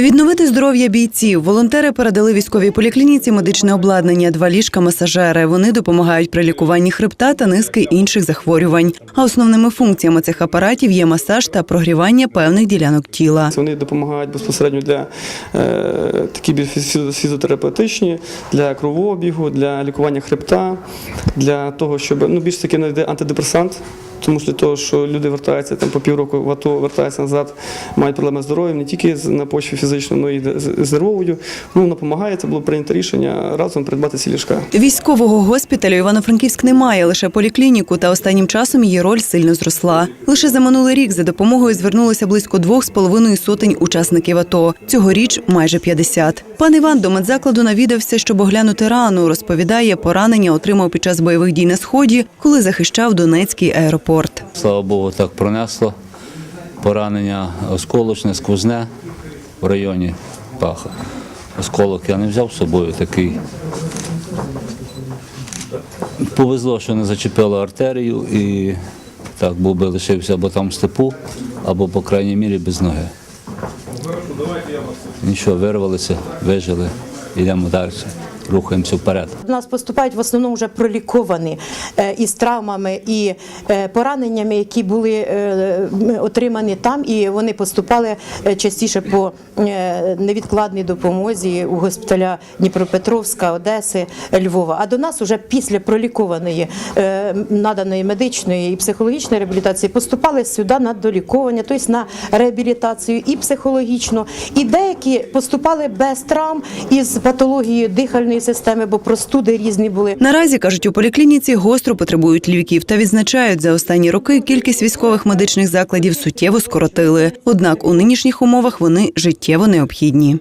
Відновити здоров'я бійців. Волонтери передали військовій поліклініці медичне обладнання, два ліжка, масажери. Вони допомагають при лікуванні хребта та низки інших захворювань. А основними функціями цих апаратів є масаж та прогрівання певних ділянок тіла. Вони допомагають безпосередньо для е, такі більш для кровообігу, для лікування хребта, для того, щоб ну більш таки навіть антидепресант. Тому що для того, що люди вертаються там по півроку в АТО, вертаються назад, мають проблеми з здоров'ям не тільки на почві фізичної, але й з- нервовою. Ну, допомагає. Це було прийнято рішення разом придбати ці ліжка. Військового госпіталю Івано-Франківськ не має лише поліклініку, та останнім часом її роль сильно зросла. Лише за минулий рік за допомогою звернулося близько двох з половиною сотень учасників АТО. Цьогоріч майже 50. Пан Іван до медзакладу навідався, щоб оглянути рану. Розповідає, поранення отримав під час бойових дій на сході, коли захищав Донецький аеропорт. Слава Богу, так пронесло. Поранення осколочне, сквозне в районі паха. Осколок я не взяв з собою такий. Повезло, що не зачепило артерію і так був би лишився або там в степу, або, по крайній мірі, без ноги. Нічого, вирвалися, вижили, йдемо далі, рухаємося вперед. До нас поступають в основному вже проліковані е, із травмами і е, пораненнями, які були е, отримані там, і вони поступали частіше по невідкладній допомозі у госпіталя Дніпропетровська, Одеси, Львова. А до нас вже після пролікованої наданої медичної і психологічної реабілітації поступали сюди на долікування, тобто на реабілітацію і психологічну. І деякі поступали без травм із патологією дихальної системи, бо простуди різні були. Наразі кажуть, у поліклініці гостро потребують ліків та відзначають за останні роки кількість військових медичних закладів суттєво скоротили. Однак у нинішніх умовах вони життєво необхідні.